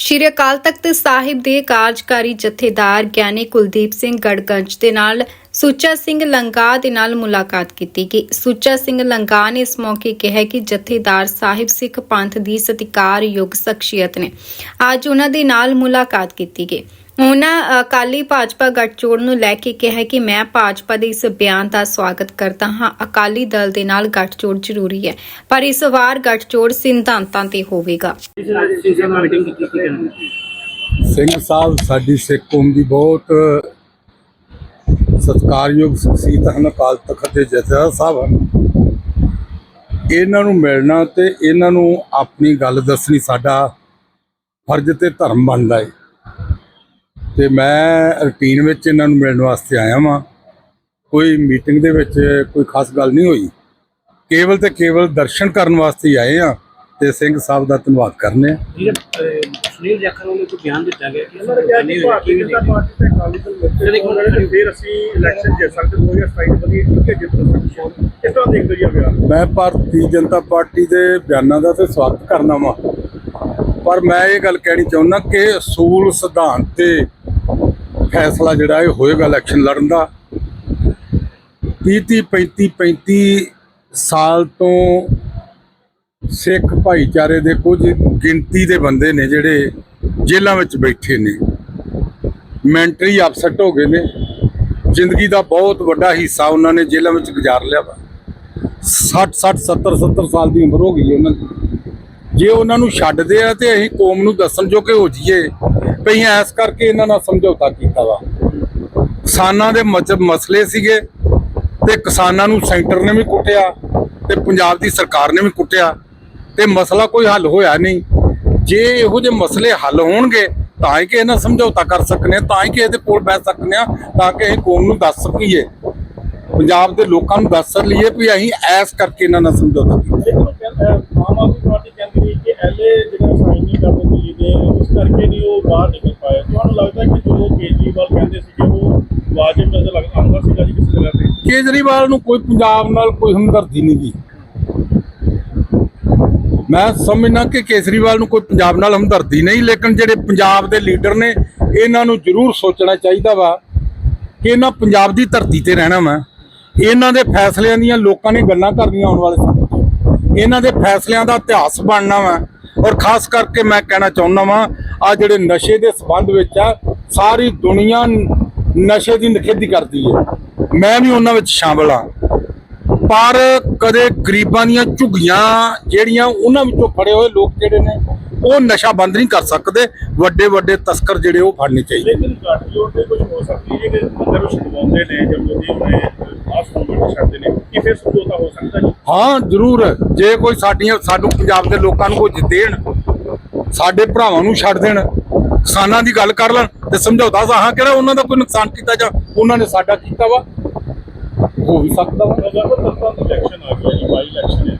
ਸ਼੍ਰੀ ਅਕਾਲ ਤਖਤ ਸਾਹਿਬ ਦੇ ਕਾਰਜਕਾਰੀ ਜਥੇਦਾਰ ਗਿਆਨੀ ਕੁਲਦੀਪ ਸਿੰਘ ਗੜਗੰਜ ਦੇ ਨਾਲ ਸੁੱਚਾ ਸਿੰਘ ਲੰਗਾ ਦੇ ਨਾਲ ਮੁਲਾਕਾਤ ਕੀਤੀ ਗਈ। ਸੁੱਚਾ ਸਿੰਘ ਲੰਗਾ ਨੇ ਇਸ ਮੌਕੇ ਕਿਹਾ ਕਿ ਜਥੇਦਾਰ ਸਾਹਿਬ ਸਿੱਖ ਪੰਥ ਦੀ ਸਤਿਕਾਰਯੋਗ ਸ਼ਖਸੀਅਤ ਨੇ। ਅੱਜ ਉਹਨਾਂ ਦੇ ਨਾਲ ਮੁਲਾਕਾਤ ਕੀਤੀ ਗਈ। ਉਹਨਾਂ ਅਕਾਲੀ ਭਾਜਪਾ ਗੱਠਜੋੜ ਨੂੰ ਲੈ ਕੇ ਕਿਹਾ ਕਿ ਮੈਂ ਭਾਜਪਾ ਦੇ ਇਸ ਬਿਆਨ ਦਾ ਸਵਾਗਤ ਕਰਦਾ ਹਾਂ। ਅਕਾਲੀ ਦਲ ਦੇ ਨਾਲ ਗੱਠਜੋੜ ਜ਼ਰੂਰੀ ਹੈ ਪਰ ਇਸ ਵਾਰ ਗੱਠਜੋੜ ਸਿਧਾਂਤਾਂ ਤੇ ਹੋਵੇਗਾ। ਸਿੰਘ ਸਾਹਿਬ ਸਾਡੀ ਸਿੱਖ ਕੌਮ ਦੀ ਬਹੁਤ ਸਤਿਕਾਰਯੋਗ ਸ਼ਖਸੀਅਤ ਹਨ, ਅਕਾਲ ਤਖਤ ਦੇ ਜਥੇਦਾਰ ਸਾਹਿਬ ਹਨ। ਇਹਨਾਂ ਨੂੰ ਮਿਲਣਾ ਤੇ ਇਹਨਾਂ ਨੂੰ ਆਪਣੀ ਗੱਲ ਦੱਸਣੀ ਸਾਡਾ ਫਰਜ਼ ਤੇ ਧਰਮ ਬਣਦਾ ਹੈ ਤੇ ਮੈਂ ਰੁਟੀਨ ਵਿੱਚ ਇਹਨਾਂ ਨੂੰ ਮਿਲਣ ਵਾਸਤੇ ਆਇਆ ਵਾਂ। ਕੋਈ ਮੀਟਿੰਗ ਦੇ ਵਿੱਚ ਕੋਈ ਖਾਸ ਗੱਲ ਨਹੀਂ ਹੋਈ। ਕੇਵਲ ਤੇ ਕੇਵਲ ਦਰਸ਼ਨ ਕਰਨ ਵਾਸਤੇ ਆਏ ਆ। ਤੇ ਸਿੰਘ ਸਾਹਿਬ ਦਾ ਧੰਨਵਾਦ ਕਰਨੇ ਸੁਨੀਲ ਜਾਖੜ ਵੱਲੋਂ ਕੋਈ ਬਿਆਨ ਦਿੱਤਾ ਗਿਆ ਕਿ ਉਹਨਾਂ ਨੇ ਕਿਹਾ ਕਿ ਭਾਰਤੀ ਜਨਤਾ ਪਾਰਟੀ ਤੇ ਅਕਾਲੀ ਦਲ ਵਿੱਚ ਉਹਨਾਂ ਨੇ ਫਿਰ ਅਸੀਂ ਇਲੈਕਸ਼ਨ ਜਿੱਤ ਸਕਦੇ 2027 ਵਧੀ ਕਿ ਜਿੱਤ ਸਕਦੇ ਇਸ ਤਰ੍ਹਾਂ ਦੇਖਦੇ ਜੀ ਆ ਬਿਆਨ ਮੈਂ ਭਾਰਤੀ ਜਨਤਾ ਪਾਰਟੀ ਦੇ ਬਿਆਨਾਂ ਦਾ ਤੇ ਸਵਾਗਤ ਕਰਨਾ ਵਾਂ। ਪਰ ਮੈਂ ਇਹ ਗੱਲ ਕਹਿਣੀ ਚਾਹੁੰਦਾ ਕਿ ਅਸੂਲ ਸਿਧਾਂਤ ਤੇ ਫੈਸਲਾ ਜਿਹੜਾ ਇਹ ਹੋਏਗਾ ਇਲੈਕਸ਼ਨ ਲੜਨ ਦਾ। 30 30 35 35 ਸਾਲ ਤੋਂ ਸਿੱਖ ਭਾਈਚਾਰੇ ਦੇ ਕੁਝ ਗਿਣਤੀ ਦੇ ਬੰਦੇ ਨੇ ਜਿਹੜੇ ਜੇਲ੍ਹਾਂ ਵਿੱਚ ਬੈਠੇ ਨੇ। ਮੈਂਟਲੀ ਅਪਸੈਟ ਹੋ ਗਏ ਨੇ। ਜ਼ਿੰਦਗੀ ਦਾ ਬਹੁਤ ਵੱਡਾ ਹਿੱਸਾ ਉਹਨਾਂ ਨੇ ਜੇਲ੍ਹਾਂ ਵਿੱਚ ਗੁਜ਼ਾਰ ਲਿਆ ਵਾ। 60 60 70 70 ਸਾਲ ਦੀ ਉਮਰ ਹੋ ਗਈ ਉਹਨਾਂ ਦੀ। ਜੇ ਉਹਨਾਂ ਨੂੰ ਛੱਡਦੇ ਆ ਤੇ ਅਸੀਂ ਕੌਮ ਨੂੰ ਦੱਸਣ ਜੋ ਕਿ ਹੋ ਜਾਈਏ ਵੀ ਅਸੀਂ ਐਸ ਕਰਕੇ ਇਹਨਾਂ ਨਾਲ ਸਮਝੌਤਾ ਕੀਤਾ ਵਾ। ਕਿਸਾਨਾਂ ਦੇ ਮਸਲੇ ਸੀਗੇ ਤੇ ਕਿਸਾਨਾਂ ਨੂੰ ਸੈਂਟਰ ਨੇ ਵੀ ਕੁੱਟਿਆ ਤੇ ਪੰਜਾਬ ਦੀ ਸਰਕਾਰ ਨੇ ਵੀ ਕੁੱਟਿਆ। ਤੇ ਮਸਲਾ ਕੋਈ ਹੱਲ ਹੋਇਆ ਨਹੀਂ। ਜੇ ਇਹੋ ਜਿਹੇ ਮਸਲੇ ਹੱਲ ਹੋਣਗੇ ਤਾਂ ਹੀ ਕਿ ਇਹਨਾਂ ਸਮਝੌਤਾ ਕਰ ਸਕਨੇ ਆ ਤਾਂ ਹੀ ਕਿ ਇਹਦੇ ਕੋਲ ਬਹਿ ਸਕਨੇ ਆ ਤਾਂ ਕਿ ਅਸੀਂ ਕੌਮ ਨੂੰ ਦੱਸ ਸਕੀਏ। ਪੰਜਾਬ ਦੇ ਲੋਕਾਂ ਨੂੰ ਦੱਸ ਲਈਏ ਵੀ ਅਸੀਂ ਐਸ ਕਰਕੇ ਇਹਨਾਂ ਨਾਲ ਸਮਝੌਤਾ ਕੀਤਾ। ਆਮ ਆਦਮੀ ਪਾਰਟੀ ਕਹਿੰਦੀ ਹੈ ਕਿ ਐਲਏ ਜਿਹੜਾ ਸਾਈਨ ਨਹੀਂ ਕਰਦੇ ਦਿੱਲੀ ਦੇ ਇਸ ਕਰਕੇ ਨਹੀਂ ਉਹ ਬਾਹਰ ਨਿਕਲ ਪਾਏ। ਤੁਹਾਨੂੰ ਲੱਗਦਾ ਕਿ ਜੋ ਕੇਜਰੀਵਾਲ ਕਹਿੰਦੇ ਸੀਗੇ ਉਹ ਵਾਜਬ ਨਜ਼ਰ ਲੱਗਦਾ ਆਉਂਦਾ ਸੀਗਾ ਜੀ ਕਿਸੇ ਜਗ੍ਹਾ ਤੇ? ਕੇਜਰੀਵਾਲ ਨੂੰ ਕੋਈ ਪੰਜਾਬ ਨਾਲ ਕੋਈ ਹਮਦਰਦੀ ਨਹੀਂ ਗੀ। ਮੈਂ ਸਮਝਣਾ ਕਿ ਕੇਜਰੀਵਾਲ ਨੂੰ ਕੋਈ ਪੰਜਾਬ ਨਾਲ ਹਮਦਰਦੀ ਨਹੀਂ, ਲੇਕਿਨ ਜਿਹੜੇ ਪੰਜਾਬ ਦੇ ਲੀਡਰ ਨੇ, ਇਹਨਾਂ ਨੂੰ ਜ਼ਰੂਰ ਸੋਚਣਾ ਚਾਹੀਦਾ ਵਾ ਕਿ ਇਹਨਾਂ ਪੰਜਾਬ ਦੀ ਧਰਤੀ ਤੇ ਰਹਿਣਾ ਵਾ। ਇਹਨਾਂ ਦੇ ਫੈਸਲਿਆਂ ਦੀਆਂ ਲੋਕਾਂ ਨੇ ਗੱਲਾਂ ਕਰਨੀਆਂ ਆਉਣ ਵਾਲੇ ਸਮੇਂ 'ਚ ਇਹਨਾਂ ਦੇ ਫੈਸਲਿਆਂ ਦਾ ਇਤਿਹਾਸ ਬਣਨਾ ਵਾ। ਔਰ ਖਾਸ ਕਰਕੇ ਮੈਂ ਕਹਿਣਾ ਚਾਹੁੰਦਾ ਵਾਂ ਆ ਜਿਹੜੇ ਨਸ਼ੇ ਦੇ ਸਬੰਧ ਵਿੱਚ ਆ, ਸਾਰੀ ਦੁਨੀਆ ਨਸ਼ੇ ਦੀ ਨਿਖੇਧੀ ਕਰਦੀ ਹੈ। ਮੈਂ ਵੀ ਉਹਨਾਂ ਵਿੱਚ ਸ਼ਾਮਲ ਆ ਪਰ ਕਦੇ ਗਰੀਬਾਂ ਦੀਆਂ ਝੁੱਗੀਆਂ ਜਿਹੜੀਆਂ ਉਹਨਾਂ ਵਿੱਚੋਂ ਫੜੇ ਹੋਏ ਲੋਕ ਜਿਹੜੇ ਨੇ ਉਹ ਨਸ਼ਾ ਬੰਦ ਨਹੀਂ ਕਰ ਸਕਦੇ। ਵੱਡੇ ਵੱਡੇ ਤਸਕਰ ਜਿਹੜੇ ਉਹ ਫੜਨੇ ਚਾਹੀਦੇ। ਲੇਕਿਨ ਗੱਠਜੋੜ ਦੇ ਕੁਝ ਹੋ ਸਕਦੀ ਹੈ ਕਿ ਅੰਦਰ ਛਡਵਾਉਂਦੇ ਨੇ ਜਦੋਂ ਦੀ ਉਹਨੇ ਆਸ ਨੂੰ ਛੱਡਦੇ ਨੇ। ਕਿ ਫਿਰ ਸਮਝੌਤਾ ਹੋ ਸਕਦਾ ਜੀ? ਹਾਂ ਜ਼ਰੂਰ। ਜੇ ਕੋਈ ਸਾਡੀਆਂ ਸਾਨੂੰ ਪੰਜਾਬ ਦੇ ਲੋਕਾਂ ਨੂੰ ਕੁਝ ਦੇਣ ਸਾਡੇ ਭਰਾਵਾਂ ਨੂੰ ਛੱਡ ਦੇਣ ਕਿਸਾਨਾਂ ਦੀ ਗੱਲ ਕਰ ਲੈਣ ਤੇ ਸਮਝੌਤਾ ਸਾਹਾਂ ਕਿਹੜਾ ਉਹਨਾਂ ਦਾ ਕੋਈ ਨੁਕਸਾਨ ਕੀਤਾ ਜਾਂ ਉਹਨਾਂ ਨੇ ਸਾਡਾ ਕੀਤਾ ਵਾ। ਹੋ ਵੀ ਸਕਦਾ। ਵਾ ਇਲੈਕਸ਼ਨ ਆ ਗਿਆ ਜੀ ਬਾਈ ਇਲੈਕਸ਼ਨ ਹੈ।